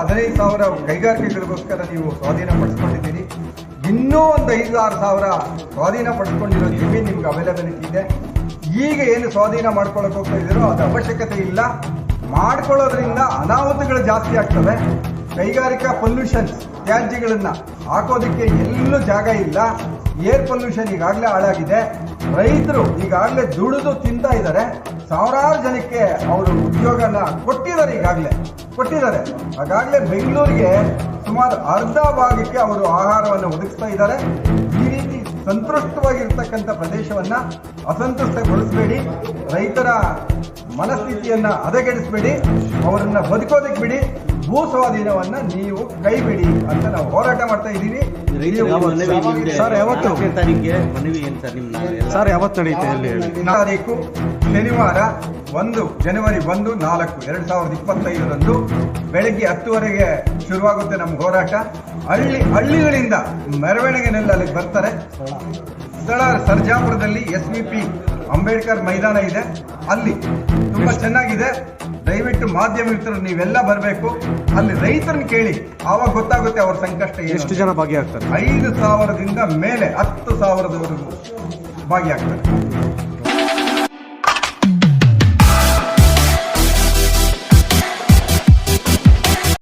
ಹದಿನೈದು ಸಾವಿರ ಕೈಗಾರಿಕೆಗಳಿಗೋಸ್ಕರ ನೀವು ಸ್ವಾಧೀನ ಪಡಿಸ್ಕೊಂಡಿದ್ದೀರಿ. ಇನ್ನೂ ಒಂದು ಐದು ಆರು ಸಾವಿರ ಸ್ವಾಧೀನ ಪಡಿಸ್ಕೊಂಡಿರೋ ಜಮೀನು ನಿಮ್ಗೆ ಅವೈಲಬಿಲಿಟಿ ಇದೆ. ಈಗ ಏನು ಸ್ವಾಧೀನ ಮಾಡ್ಕೊಳ್ಳೋಕೆ ಹೋಗ್ತಾ ಇದ್ದೀರೋ ಅದು ಅವಶ್ಯಕತೆ ಇಲ್ಲ. ಮಾಡ್ಕೊಳ್ಳೋದ್ರಿಂದ ಅನಾಹುತಗಳು ಜಾಸ್ತಿ ಆಗ್ತವೆ. ಕೈಗಾರಿಕಾ ಪೊಲ್ಯೂಷನ್ ತ್ಯಾಜ್ಯಗಳನ್ನ ಹಾಕೋದಕ್ಕೆ ಎಲ್ಲೂ ಜಾಗ ಇಲ್ಲ. ಏರ್ ಪೊಲ್ಯೂಷನ್ ಈಗಾಗಲೇ ಹಾಳಾಗಿದೆ. ರೈತರು ಈಗಾಗಲೇ ದುಡಿದು ತಿಂತಾ ಇದ್ದಾರೆ. ಸಾವಿರಾರು ಜನಕ್ಕೆ ಅವರು ಉದ್ಯೋಗನ ಕೊಟ್ಟಿದ್ದಾರೆ ಈಗಾಗಲೇ. ಕೊಟ್ಟಿದ್ದಾರೆ. ಹಾಗಾಗಲೇ ಬೆಂಗಳೂರಿಗೆ ಸುಮಾರು ಅರ್ಧ ಭಾಗಕ್ಕೆ ಅವರು ಆಹಾರವನ್ನು ಒದಗಿಸ್ತಾ ಇದ್ದಾರೆ. ಈ ರೀತಿ ಸಂತೃಷ್ಟವಾಗಿರ್ತಕ್ಕಂಥ ಪ್ರದೇಶವನ್ನ ಅಸಂತೃಷ್ಟಗೊಳಿಸಬೇಡಿ ರೈತರ ಮನಸ್ಥಿತಿಯನ್ನ ಹದಗೆಡಿಸಬೇಡಿ. ಅವರನ್ನ ಬದುಕೋದಕ್ಕೆ ಬಿಡಿ. ಭೂ ಸ್ವಾಧೀನವನ್ನು ನೀವು ಕೈ ಬಿಡಿ ಅಂತ ನಾವು ಹೋರಾಟ ಮಾಡ್ತಾ ಇದ್ದೀವಿ. ಸರ್, ಯಾವತ್ತು? ತಾರೀಕು ಶನಿವಾರ ಒಂದು ಜನವರಿ ಒಂದು ನಾಲ್ಕು ಎರಡು ಸಾವಿರದ ಇಪ್ಪತ್ತೈದರಂದು ಬೆಳಗ್ಗೆ ಹತ್ತುವರೆಗೆ ಶುರುವಾಗುತ್ತೆ ನಮ್ಮ ಹೋರಾಟ. ಹಳ್ಳಿ ಹಳ್ಳಿಗಳಿಂದ ಮೆರವಣಿಗೆನಲ್ಲಿ ಅಲ್ಲಿಗೆ ಬರ್ತಾರೆ. ಸ್ಥಳ ಸರ್ಜಾಪುರದಲ್ಲಿ ಎಸ್ ವಿ ಪಿ ಅಂಬೇಡ್ಕರ್ ಮೈದಾನ ಇದೆ. ಅಲ್ಲಿ ತುಂಬಾ ಚೆನ್ನಾಗಿದೆ. ದಯವಿಟ್ಟು ಮಾಧ್ಯಮ ಮಿತ್ರರು ನೀವೆಲ್ಲ ಬರಬೇಕು. ಅಲ್ಲಿ ರೈತರನ್ನ ಕೇಳಿ ಆವಾಗ ಗೊತ್ತಾಗುತ್ತೆ ಅವ್ರ ಸಂಕಷ್ಟ ಎಷ್ಟು ಜನ ಭಾಗಿಯಾಗ್ತಾರೆ? ಐದು ಸಾವಿರದಿಂದ ಮೇಲೆ ಹತ್ತು ಸಾವಿರದವರೆಗೂ ಭಾಗಿಯಾಗ್ತಾರೆ.